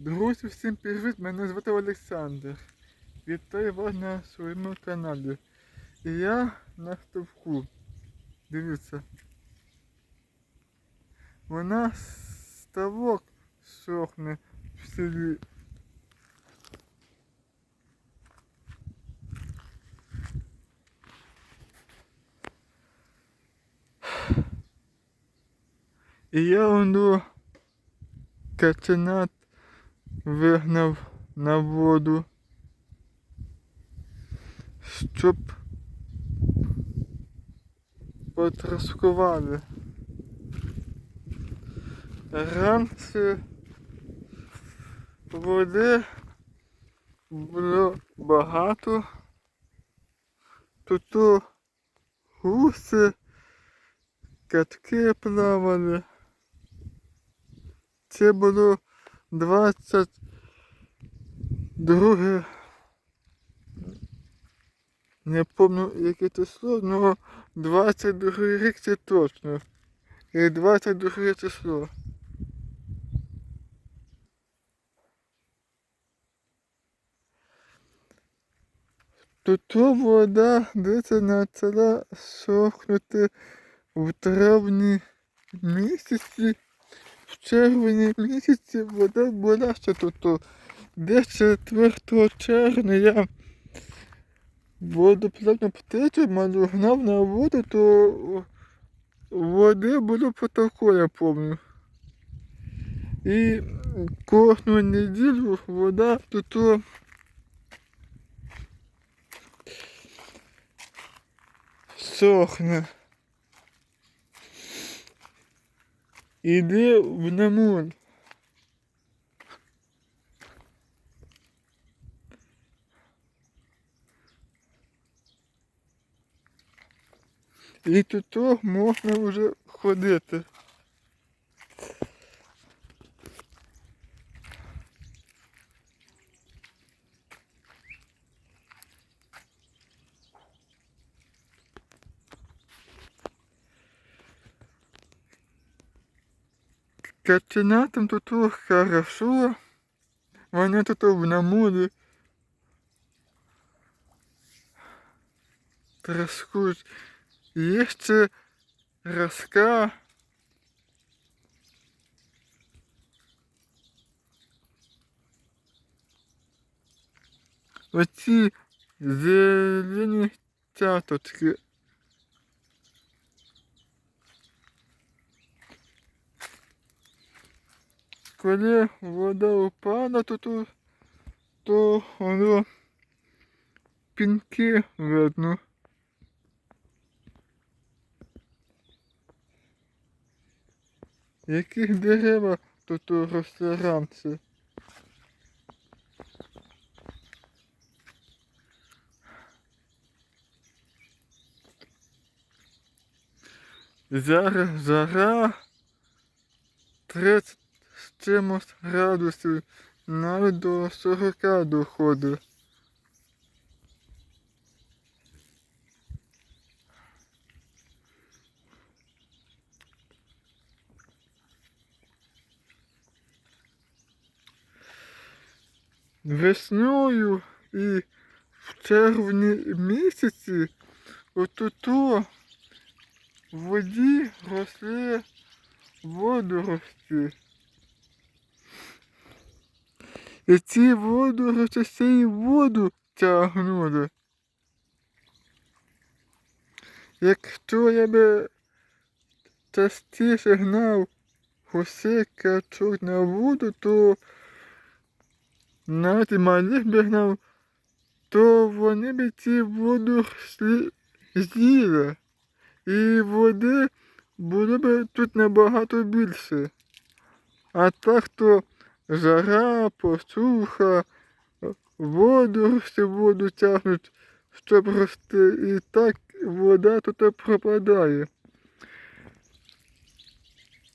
Друзі, всім привіт! Мене звати Олександр. Вітаю вас на своєму каналі. І я на ставку. Дивіться. Вона ставок сохне в селі. І я воно каченат вигнав на воду, щоб потраскували. Раніше води було багато, тут гуси, катки плавали. Це було 22 не пам'ятаю яке число, але 22 рік це точно. І 22 число. Тут вода десь почала сохнути в травні місяці. В червні місяці вода була ще тут. Десь 4 червня я водоплавну птицю гнав на воду, то води було потоку, я пам'ятаю. І кожну неділю вода тут сохне. Іди в намуль. І тут можна вже ходити. Каченятам тут хорошо. Вони тут в намулі. Траскують. Є ще розка. Оці зелені цяточки. Коли вода упала, то, то, то воно пінки видно. Яких дерева тут росли ранці? Зараз жара 30 з чимось градусів, навіть до 40 доходить. Весною і в червні місяці отуто в воді росли водорості. І ці ще й воду тягнули. Якщо я би частіше гнав гусей качок воду, то навіть і малих би гнав, то вони б ці водорослі з'їли. І води було б тут набагато більше. А так то жара, посуха, водорості воду тягнуть, щоб рости. І так вода тут пропадає.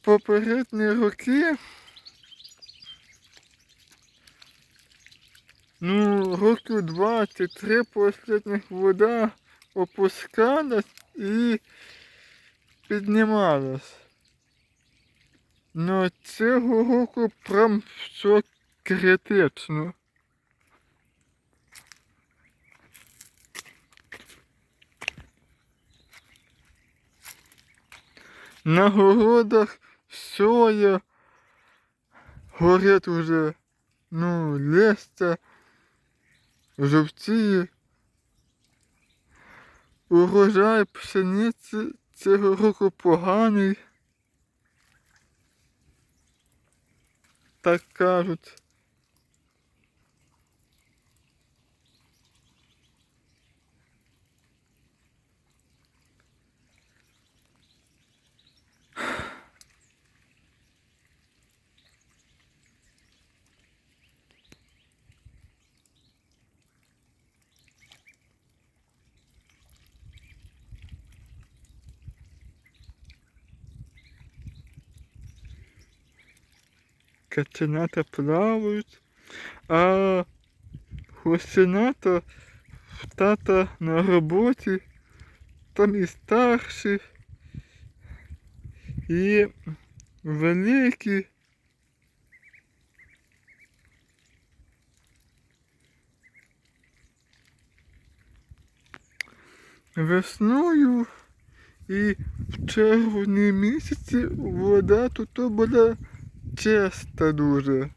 Попередні роки, ну, років 23 останніх вода опускалась і піднімалась. Но цього року прям все критично. На городах соя горять уже, ну, листя, жовтіє. Урожай пшениці цього року поганий. Так кажуть. Каченята плавають, а гусенята тата на роботі, там і старші, і великі. Весною і в червні місяці вода тут була чиста дуже.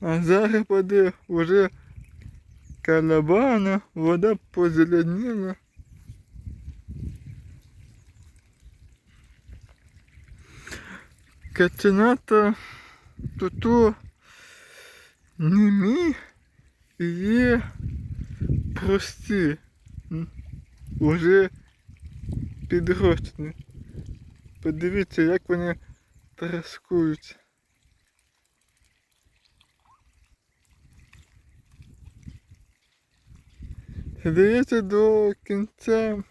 А зараз води вже калабана, вода позеленіла. Качената тут німі є прості, уже підрощені. Подивіться, як вони траскують. Здається, до кінця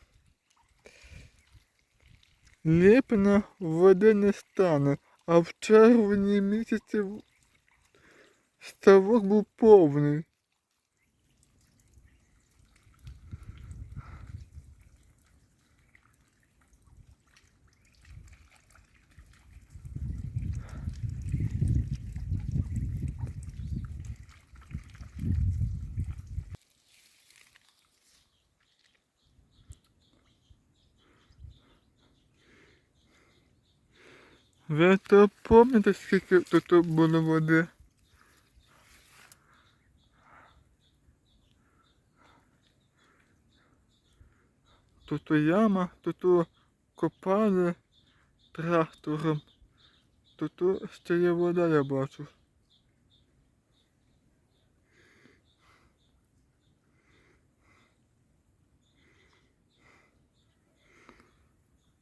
липня води не стане, а в червні місяці ставок був повний. Ви то пам'ятаєте, скільки тут було води? Тут яма, тут копали трактором. Тут ще є вода, я бачу.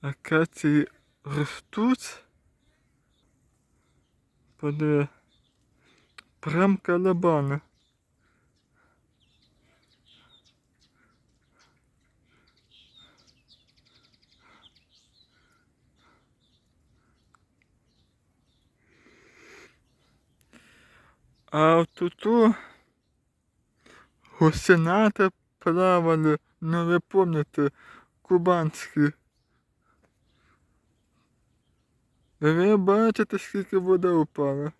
Акації ростуть. Подиви. Прям калабани. А тут гусенята плавали, ну ви пам'ятаєте, кубанські. Ви бачите, скільки вода упала?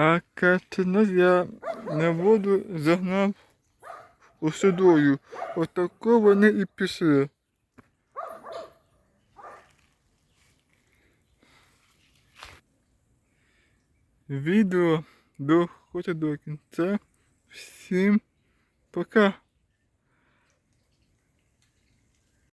А картинок я на воду загнав у судою. Отако вони і пішли. Відео доходить до кінця. Всім пока.